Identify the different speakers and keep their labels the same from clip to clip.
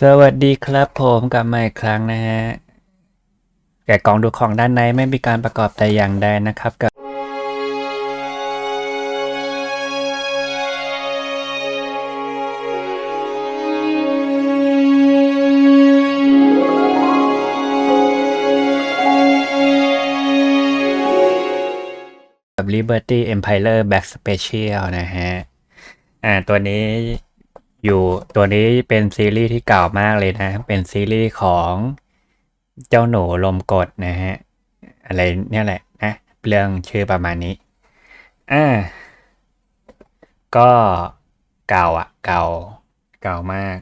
Speaker 1: สวัสดีครับผมกลับมาอีกครั้งนะฮะแกะกล่องดูของด้านในไม่มีการประกอบแต่อย่างใดนะครับกับกับ Liberty Empire Back Special นะฮะ อ่า ตัวนี้ อยู่ตัวนี้เป็นซีรีส์ที่เก่ามากเลยนะ เป็นซีรีส์ของเจ้าหนูลมกดนะฮะ อะไรเนี่ยแหละนะ เรื่องชื่อประมาณนี้ อ่า ก็เก่าอะเก่า เก่ามาก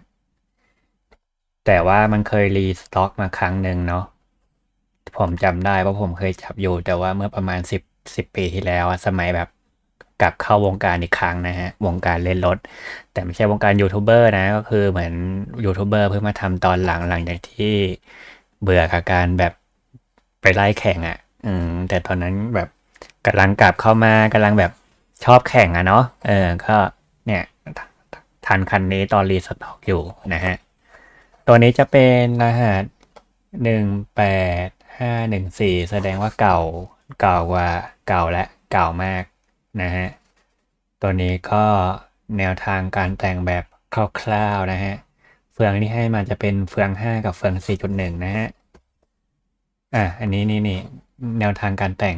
Speaker 1: แต่ว่ามันเคยรีสต็อกมาครั้งหนึ่งเนาะ ผมจำได้เพราะผมเคยจับอยู่ แต่ว่าเมื่อประมาณสิบสิบปีที่แล้วอะสมัยแบบ กลับเข้าวงการอีกครั้งนะฮะ วงการเล่นรถ แต่ไม่ใช่วงการยูทูบเบอร์นะ ก็คือเหมือนยูทูบเบอร์เพิ่งมาทำตอนหลังหลังจากที่เบื่อกับการแบบไปไล่แข่งอะ่ะ อืม แต่ตอนนั้นแบบกำลังกลับเข้ามากำลังแบบชอบแข่งอะเนาะ เออ ก็เนี่ยทันคันนี้ตอนรีสต็อกอยู่นะฮะ ตัวนี้จะเป็นรหัสหนึ่งแปดห้าหนึ่งสี่แสดงว่าเก่าเก่ากว่าเก่าและเก่ามาก นะฮะ ตัวนี้ก็แนวทางการแต่งแบบคร่าวๆนะฮะ เฟืองที่ให้มาจะเป็นเฟืองห้ากับเฟืองสี่จุดหนึ่งนะฮะ อะ อันนี้นี่นี่แนวทางการแต่ง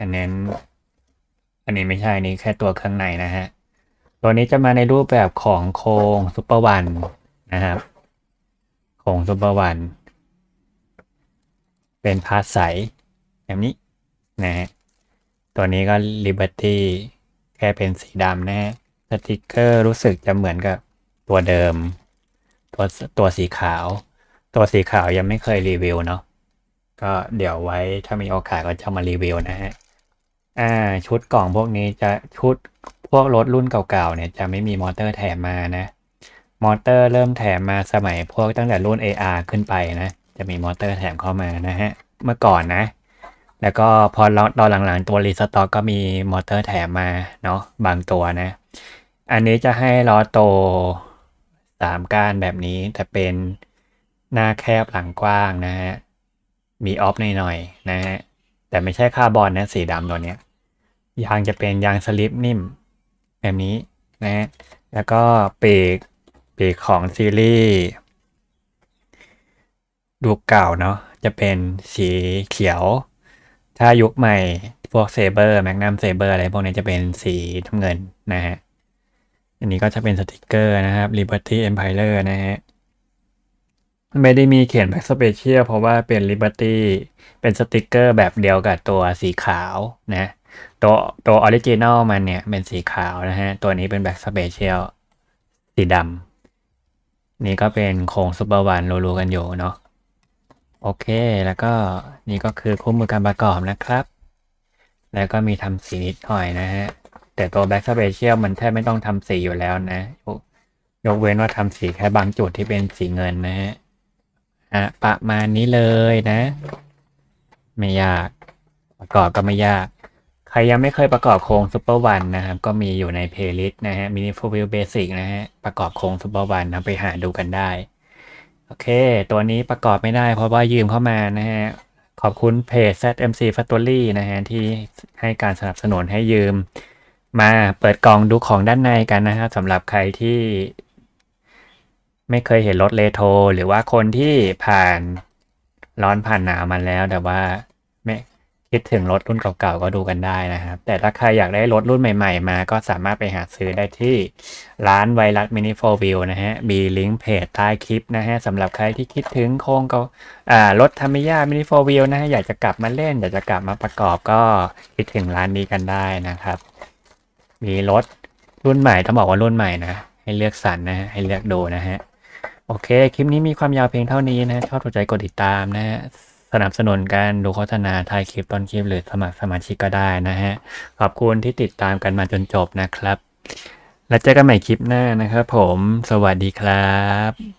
Speaker 1: อันนั้นอันนี้ไม่ใช่นนี้แค่ตัวเครื่องในนะฮะ ตัวนี้จะมาในรูปแบบของโครงซุปเปอร์วันนะครับ โครงซุปเปอร์วัน เป็นพาสใสแบบนี้นะฮะ ตัวนี้ก็ Liberty แค่เป็นสีดำนะฮะสติกเกอร์รู้สึกจะเหมือนกับตัวเดิม ตัวตัวสีขาว ตัวสีขาวยังไม่เคยรีวิวเนาะก็เดี๋ยวไว้ถ้ามีโอกาสก็จะมารีวิวนะฮะอ่าชุดกล่องพวกนี้จะชุดพวกรถรุ่นเก่าๆเนี่ยจะไม่มีมอเตอร์แถมมานะ มอเตอร์เริ่มแถมมาสมัยพวกตั้งแต่รุ่น AR ขึ้นไปนะ จะมีมอเตอร์แถมเข้ามานะฮะ เมื่อก่อนนะ แล้วก็พอตอนหลังๆตัวรีสต็อกก็มีมอเตอร์แถมมาเนาะบางตัวนะ อันนี้จะให้ล้อโตสามก้านแบบนี้ แต่เป็นหน้าแคบหลังกว้างนะฮะ มีออฟหน่อยๆนะฮะ แต่ไม่ใช่คาร์บอนนะสีดำตัวเนี้ย ยางจะเป็นยางสลิปนิ่ม แบบนี้นะฮะ แล้วก็ปีกปีกของซีรีส์ดูเก่าเนาะจะเป็นสีเขียว ถ้ายุคใหม่พวกเซเบอร์แมกนัมเซเบอร์อะไรพวกนี้จะเป็นสีน้ำเงินนะฮะ อันนี้ก็จะเป็นสติกเกอร์นะครับ Liberty Empire นะฮะ ไม่ได้มีเขียนแบ็กสเปเชียลเพราะว่าเป็น Liberty เป็นสติกเกอร์แบบเดียวกับตัวสีขาวนะตัวตัวออริจินอลมันเนี่ยเป็นสีขาวนะฮะ ตัวนี้เป็นแบ็กสเปเชียลสีดำนี่ก็เป็นโครงซูเปอร์วันรู้ๆกันอยู่เนาะ โอเค แล้วก็นี่ก็คือคู่มือการประกอบนะครับ แล้วก็มีทำสีนิดหน่อยนะฮะ แต่ตัว Black Special มันแทบไม่ต้องทำสีอยู่แล้วนะยกยกเว้นว่าทำสีแค่บางจุดที่เป็นสีเงินนะฮะอะประมาณนี้เลยนะ ไม่ยาก ประกอบก็ไม่ยาก ใครยังไม่เคยประกอบโครงซูเปอร์วันนะครับ ก็มีอยู่ในเพลย์ลิสต์นะฮะ Mini Full View Basic นะฮะ ประกอบโครงซูเปอร์วันนะไปหาดูกันได้ โอเค ตัวนี้ประกอบไม่ได้เพราะว่ายืมเข้ามานะฮะ ขอบคุณเพจ ZMC Factory นะฮะ ที่ให้การสนับสนุนให้ยืม มาเปิดกล่องดูของด้านในกันนะฮะสำหรับใครที่ ไม่เคยเห็นรถเลโทรหรือว่าคนที่ผ่านร้อนผ่านหนาวมาแล้วแต่ว่าไม่ คิดถึงรถรุ่นเก่าๆ ก็ดูกันได้นะครับ แต่ถ้าใครอยากได้รถรุ่นใหม่ๆ มาก็สามารถไปหาซื้อได้ที่ร้านไวรัสมินิโฟวิวนะฮะมีลิงก์เพจใต้คลิปนะฮะสำหรับใครที่คิดถึงโครงเก่าอ่ารถทามิยามินิโฟวิวนะฮะอยากจะกลับมาเล่น อยากจะกลับมาประกอบก็คิดถึงร้านนี้กันได้นะครับ มีรถรุ่นใหม่ต้องบอกว่ารุ่นใหม่นะ ให้เลือกสรรนะฮะให้เลือกดูนะฮะโอเค คลิปนี้มีความยาวเพียงเท่านี้นะชอบถูกใจกดติดตามนะฮะ สนับสนุนการดูโฆษณาท้ายคลิปต้นคลิปหรือสมัครสมาชิกก็ได้นะฮะ ขอบคุณที่ติดตามกันมาจนจบนะครับ แล้วเจอกันใหม่คลิปหน้านะครับผม สวัสดีครับ